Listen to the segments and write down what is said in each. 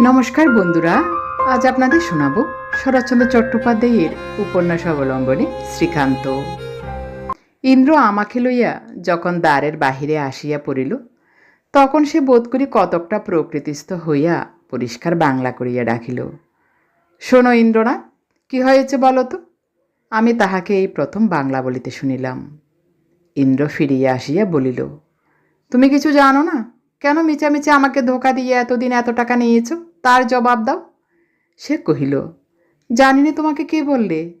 নমস্কার বন্ধুরা, আজ আপনাদের শোনাব শরৎচন্দ্র চট্টোপাধ্যায়ের উপন্যাস অবলম্বনে শ্রীকান্ত। ইন্দ্র আমাকে লইয়া যখন দ্বারের বাহিরে আসিয়া পড়িল, তখন সে বোধ করি কতকটা প্রকৃতিস্থ হইয়া পরিষ্কার বাংলা করিয়া ডাকিল শোনো ইন্দ্রনাথ, কি হয়েছে বলো তো? আমি তাহাকে এই প্রথম বাংলা বলিতে শুনিলাম। ইন্দ্র ফিরিয়া আসিয়া বলিল, তুমি কিছু জানো না? কেন মিচামিচি আমাকে ধোকা দিয়ে এতদিন এত টাকা নিয়েছ? তার জবাব দাও। সে কহিল জানি জানিনি তোমাকে কে বললে?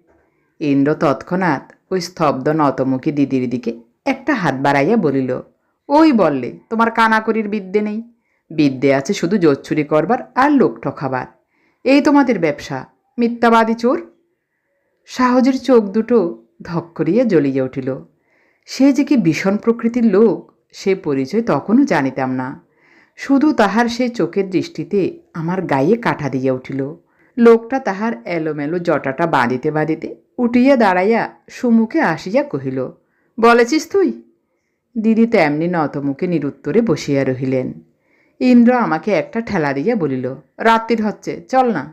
ইন্দ্র তৎক্ষণাৎ ওই স্তব্ধ নতমুখী দিদির দিকে একটা হাত বাড়াইয়া বলিল, ওই বললে, তোমার কানাকড়ির বিদ্যে নেই। বিদ্যে আছে শুধু জোচ্ছুরি করবার আর লোক ঠকাবার। এই তোমাদের ব্যবসা, মিথ্যাবাদী চোর? সাহজের চোখ দুটো ধক করিয়া জ্বলিয়া উঠিল, সে যে কি ভীষণ প্রকৃতির লোক? সে পরিচয় তখনও জানিতাম না। শুধু তাহার সেই চোখের দৃষ্টিতে আমার গায়ে কাঠা দিয়া উঠিল। লোকটা তাহার এলোমেলো জটাটা বাঁধিতে বাঁধিতে উঠিয়া দাঁড়াইয়া সুমুখে আসিয়া কহিল, বলেছিস তুই? দিদি তেমনি নতমুখে নিরুত্তরে বসিয়া রহিলেন। ইন্দ্র আমাকে একটা ঠেলা দিয়া বলিল, রাত্রির হচ্ছে, চল না।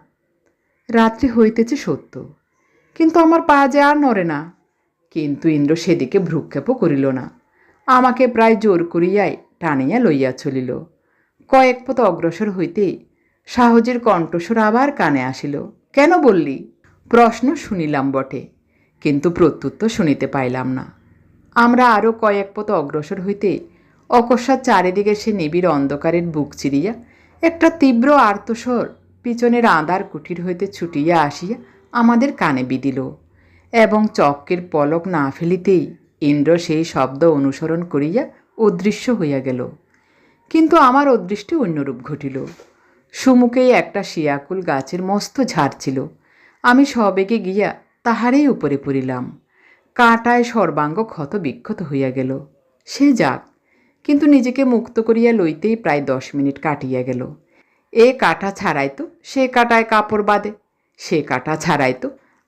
রাত্রি হইতেছে সত্য, কিন্তু আমার পা যে আর নড়ে না। কিন্তু ইন্দ্র সেদিকে ভ্রুক্ষেপও করিল না। আমাকে প্রায় জোর করিয়াই টানিয়া লইয়া চলিল। কয়েক পথ অগ্রসর হইতে সাহজের কণ্ঠস্বর আবার কানে আসিল। কেন বললি? প্রশ্ন শুনিলাম বটে, কিন্তু প্রত্যুত্তর শুনিতে পাইলাম না। আমরা আরও কয়েক পথ অগ্রসর হইতে অকস্মাৎ চারিদিকে সে নিবিড় অন্ধকারের বুক চিরিয়া একটা তীব্র আর্তস্বর পিছনের আঁধার কুটির হইতে ছুটিয়া আসিয়া আমাদের কানে বিদিল এবং চক্কের পলক না ফেলিতেই ইন্দ্র সেই শব্দ অনুসরণ করিয়া অদৃশ্য হইয়া গেল। কিন্তু আমার অদৃষ্টে অন্যরূপ ঘটিল। সুমুখেই একটা শিয়াকুল গাছের মস্ত ঝাড় ছিল। আমি সবেগে গিয়া তাহারই উপরে পড়িলাম। কাঁটায় সর্বাঙ্গ ক্ষত বিক্ষত হইয়া গেল। সে যাক, কিন্তু নিজেকে মুক্ত করিয়া লইতেই প্রায় দশ মিনিট কাটিয়া গেল। এ কাঁটা ছাড়াইতো সে কাঁটায় কাপড় বাঁধে, সে কাঁটা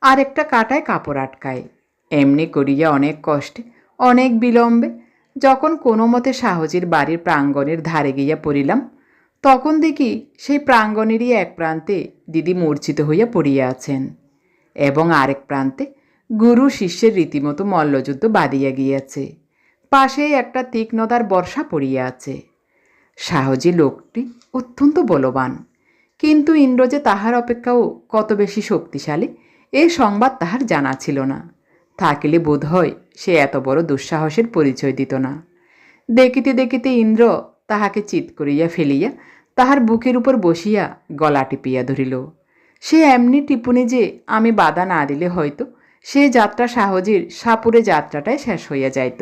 আর একটা কাঁটায় কাপড় আটকায়। এমনি করিয়া অনেক কষ্টে, অনেক বিলম্বে, যখন কোনো মতে সাহজের বাড়ির প্রাঙ্গণের ধারে গিয়া পড়িলাম, তখন দেখি সেই প্রাঙ্গণেরই এক প্রান্তে দিদি মূর্ছিত হইয়া পড়িয়া আছেন এবং আরেক প্রান্তে গুরু শিষ্যের রীতিমতো মল্লযুদ্ধ বাঁধিয়া গিয়াছে। পাশেই একটা তীক্ষ্ণতার বর্ষা পড়িয়া আছে। সাহজী লোকটি অত্যন্ত বলবান, কিন্তু ইন্দ্র যে তাহার অপেক্ষাও কত বেশি শক্তিশালী এই সংবাদ তাহার জানা ছিল না। থাকিলে বোধ হয় সে এত বড় দুঃসাহসের পরিচয় দিত না। দেখিতে দেখিতে ইন্দ্র তাহাকে চিৎ করিয়া ফেলিয়া তাহার বুকের উপর বসিয়া গলা টিপিয়া ধরিল। সে এমনি টিপুনি যে আমি বাধা না দিলে হয়তো সে যাত্রা সাহজের সাপুরে যাত্রাটাই শেষ হইয়া যাইত।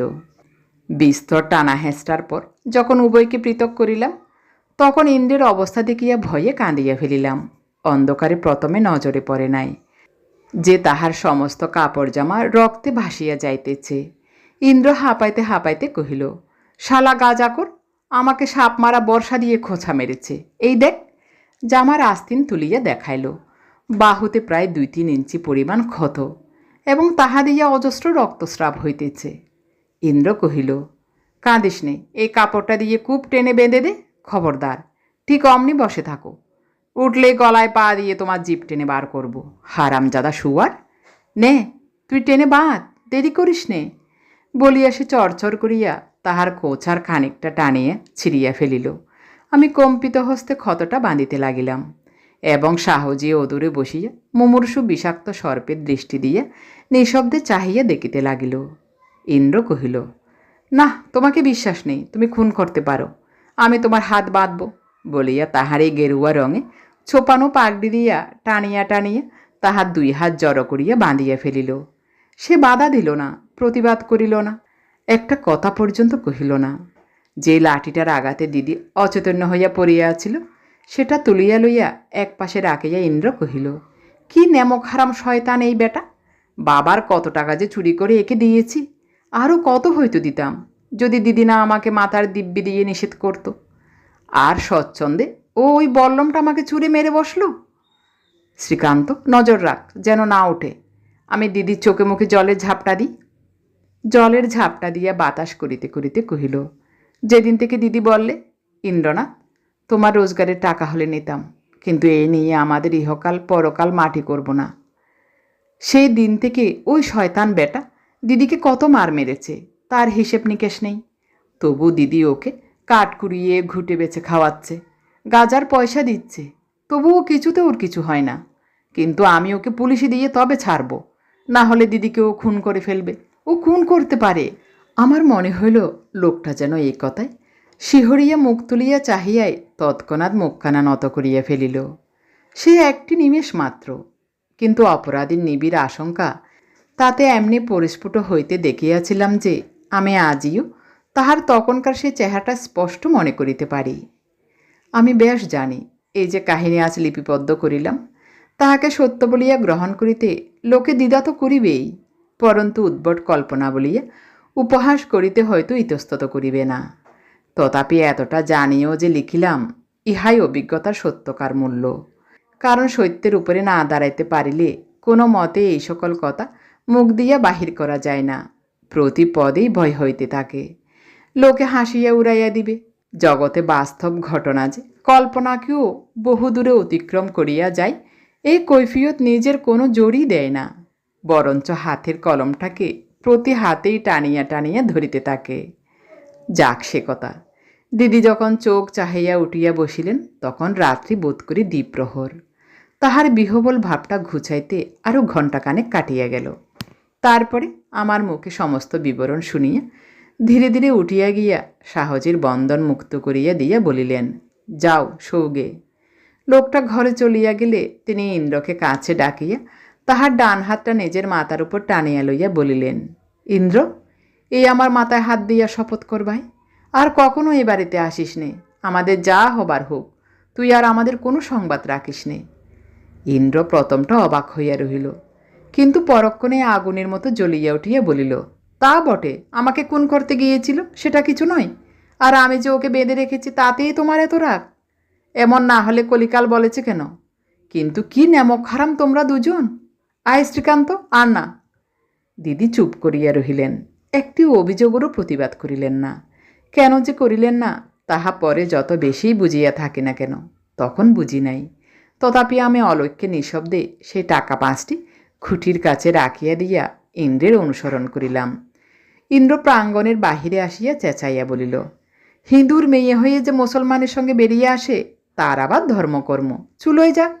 বিস্তর টানা হেঁচটার পর যখন উভয়কে পৃথক করিলাম, তখন ইন্দ্রের অবস্থা দেখিয়া ভয়ে কাঁদিয়া ফেলিলাম। অন্ধকারে প্রথমে নজরে পড়ে নাই। যে তাহার সমস্ত কাপড় জামা রক্তে ভাসিয়া যাইতেছে। ইন্দ্র হাঁপাইতে হাঁপাইতে কহিল, শালা গাজাকর, আমাকে সাপ মারা বর্ষা দিয়ে খোঁচা মেরেছে। এই দেখ, জামার আস্তিন তুলিয়া দেখাইল, বাহুতে প্রায় দুই তিন ইঞ্চি পরিমাণ ক্ষত এবং তাহা দিয়া অজস্র রক্তস্রাব হইতেছে। ইন্দ্র কহিল, কাঁদিস নে, এই কাপড়টা দিয়ে কূপ টেনে বেঁধে দে, খবরদার। ঠিক অমনি বসে থাকো। উঠলে গলায় পা দিয়ে তোমার জিপ টেনে বার করব। হারামজাদা শুয়ার। নে, তুই টেনে বাঁধ, দেরি করিস নে। বলিয়া সে চরচর করিয়া তাহার কোচার খানিকটা টানিয়া ছিঁড়িয়া ফেলিল। আমি কম্পিত হস্তে ক্ষতটা বাঁধিতে লাগিলাম এবং সাহজে অদূরে বসিয়া মুমূর্ষু বিষাক্ত সর্পের দৃষ্টি দিয়া নিঃশব্দে চাহিয়া দেখিতে লাগিল। ইন্দ্র কহিল, না, তোমাকে বিশ্বাস নেই, তুমি খুন করতে পারো। আমি তোমার হাত বাঁধব বলিয়া তাহার এই গেরুয়া রঙে ছোপানো পাগড়ি দিয়া টানিয়া টানিয়া তাহার দুই হাত জড়ো করিয়া বাঁধিয়া ফেলিল। সে বাধা দিল না, প্রতিবাদ করিল না। একটা কথা পর্যন্ত কহিল না। যে লাঠিটার আঘাতে দিদি অচেতন্য হইয়া পড়িয়া আছিল, সেটা তুলিয়া লইয়া এক পাশে রাখিয়া ইন্দ্র কহিল, কি নেমক হারাম শয়তান এই বেটা? বাবার কত টাকা যে চুরি করে একে দিয়েছি আরও কত হয়তো দিতাম, যদি দিদি না আমাকে মাথার দিব্যি দিয়ে নিষেধ করত। আর স্বচ্ছন্দে ও ওই বল্লমটা আমাকে চুরে মেরে বসল? শ্রীকান্ত, নজর রাখ, যেন না ওঠে। আমি দিদির চোখে মুখে জলের ঝাপটা দিই। জলের ঝাপটা দিয়া বাতাস করিতে করিতে কহিল, যেদিন থেকে দিদি বললে, ইন্দ্রনাথ, তোমার রোজগারের টাকা হলে নিতাম, কিন্তু এই নিয়ে আমাদের ইহকাল পরকাল মাটি করব না। সেই দিন থেকে ওই শয়তান বেটা দিদিকে কত মার মেরেছে, তার হিসেব নিকেশ নেই। তবু দিদি ওকে কাঠ কুড়িয়ে ঘুটে বেছে খাওয়াচ্ছে। গাজার পয়সা দিচ্ছে। তবুও কিছুতে ওর কিছু হয় না। কিন্তু আমি ওকে পুলিশে দিয়ে তবে ছাড়বো। না হলে দিদিকে ও খুন করে ফেলবে। ও খুন করতে পারে। আমার মনে হইল লোকটা যেন এই কথায় শিহরিয়া মুখ তুলিয়া চাহিয়াই তৎক্ষণাৎ মুখখানা নত করিয়া ফেলিল। সে একটি নিমেষ মাত্র। কিন্তু অপরাধীর নিবিড় আশঙ্কা তাতে এমনি পরিস্ফুট হইতে দেখিয়াছিলাম যে আমি আজিও তাহার তখনকার সে চেহারাটা স্পষ্ট মনে করিতে পারি। আমি বেশ জানি, এই যে কাহিনী আজ লিপিবদ্ধ করিলাম, তাহাকে সত্য বলিয়া গ্রহণ করিতে লোকে দ্বিধা তো করিবেই, পরন্তু উদ্ভট কল্পনা বলিয়া উপহাস করিতে হয়তো ইতস্তত করিবে না। তথাপি এতটা জানিও যে লিখিলাম, ইহাই অভিজ্ঞতার সত্যকার মূল্য। কারণ সত্যের উপরে না দাঁড়াইতে পারিলে কোনো মতে এই সকল কথা মুখ দিয়া বাহির করা যায় না, প্রতি পদেই ভয় হইতে থাকে। লোকে হাসিয়া উড়াইয়া দিবে জগতে বাস্তব ঘটনা যে। কল্পনাকেও বহুদূরে অতিক্রম করিয়া যায়। এই কৈফিয়ত নিজের কোনো জোরই দেয় না, বরঞ্চ হাতের কলমটাকে প্রতি হাতেই টানিয়া টানিয়া ধরিতে থাকে। যাক সে কথা, দিদি যখন চোখ চাহাইয়া উঠিয়া বসিলেন, তখন রাত্রি বোধ করি দ্বীপ্রহর। তাহার বিহবল ভাবটা ঘুচাইতে আরও ঘণ্টাখানেক কাটিয়া গেল। তারপরে আমার মুখে সমস্ত বিবরণ শুনিয়া ধীরে ধীরে উঠিয়া গিয়া সাহজের বন্ধন মুক্ত করিয়া দিয়া বলিলেন, যাও সৌগে লোকটা ঘরে চলিয়া গেলে তিনি ইন্দ্রকে কাছে ডাকিয়া তাহার ডান হাতটা নিজের মাথার উপর টানিয়া লইয়া বলিলেন, ইন্দ্র, এই আমার মাথায় হাত দিয়া শপথ করবাই আর কখনো এ বাড়িতে আসিস নে। আমাদের যা হবার হোক, তুই আর আমাদের কোনো সংবাদ রাখিস নে। ইন্দ্র প্রথমটা অবাক হইয়া রহিল, কিন্তু পরক্ষণে আগুনের মতো জ্বলিয়া উঠিয়া বলিল তা বটে। আমাকে খুন করতে গিয়েছিল সেটা কিছু নয়। আর আমি যে ওকে বেঁধে রেখেছি তাতেই তোমার এত রাগ? এমন না হলে কলিকাল বলেছে কেন? কিন্তু কি নেমক হারাম তোমরা দুজন? আয় শ্রীকান্ত, আর না। দিদি চুপ করিয়া রহিলেন। একটি অভিযোগেরও প্রতিবাদ করিলেন না। কেন যে করিলেন না, তাহা পরে যত বেশিই বুঝিয়া থাকি না কেন, তখন বুঝি নাই। তথাপি আমি অলক্ষ্যে নিঃশব্দে সেই টাকা পাঁচটি খুঁটির কাছে রাখিয়া দিয়া ইন্দ্রের অনুসরণ করিলাম। ইন্দ্র প্রাঙ্গণের বাহিরে আসিয়া চেঁচাইয়া বলিল, হিন্দুর মেয়ে হয়ে যে মুসলমানের সঙ্গে বেরিয়ে আসে, তার আবার ধর্মকর্ম। চুলোয় যাক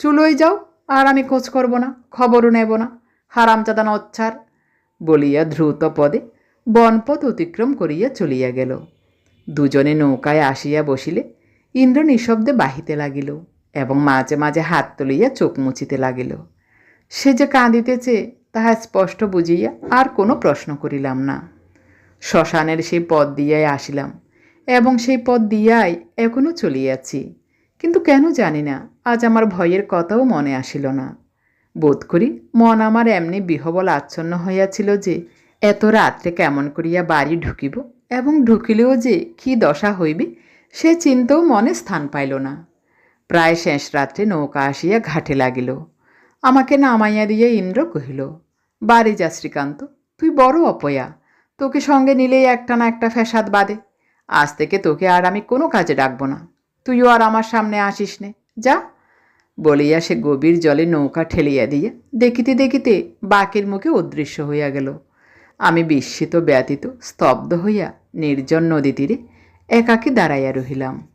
চুলোয় যাও, আর আমি খোঁজ করব না, খবরও নেব না হারামচাদা নচ্ছার বলিয়া দ্রুত পদে বনপথ অতিক্রম করিয়া চলিয়া গেল। দুজনে নৌকায় আসিয়া বসিলে ইন্দ্র নিঃশব্দে বাহিতে লাগিল এবং মাঝে মাঝে হাত তুলিয়া চোখ মুছিতে লাগিল। সে যে কাঁদিতেছে তাহা স্পষ্ট বুঝিয়া আর কোনো প্রশ্ন করিলাম না। শ্মশানের সেই পথ দিয়াই আসিলাম এবং সেই পথ দিয়াই এখনও চলিয়াছি। কিন্তু কেন জানি না, আজ আমার ভয়ের কথাও মনে আসিল না। বোধ করি মন আমার এমনি বিহবল আচ্ছন্ন হইয়াছিল যে, এত রাত্রে কেমন করিয়া বাড়ি ঢুকিব এবং ঢুকিলেও যে কি দশা হইবে, সে চিন্তাও মনে স্থান পাইল না। প্রায় শেষ রাত্রে নৌকা আসিয়া ঘাটে লাগিল। আমাকে নামাইয়া দিয়ে ইন্দ্র কহিল বাড়ি যা শ্রীকান্ত, তুই বড় অপয়া। তোকে সঙ্গে নিলেই একটা না একটা ফ্যাসাদ বাদে। আজ থেকে তোকে আর আমি কোনো কাজে ডাকবো না। তুইও আর আমার সামনে আসিস নে। যা। বলিয়া সে গভীর জলে নৌকা ঠেলিয়া দিয়া দেখিতে দেখিতে বাকের মুখে অদৃশ্য হইয়া গেল। আমি বিস্মিত ব্যতীত স্তব্ধ হইয়া নির্জন নদী তীরে একাকী দাঁড়াইয়া রহিলাম।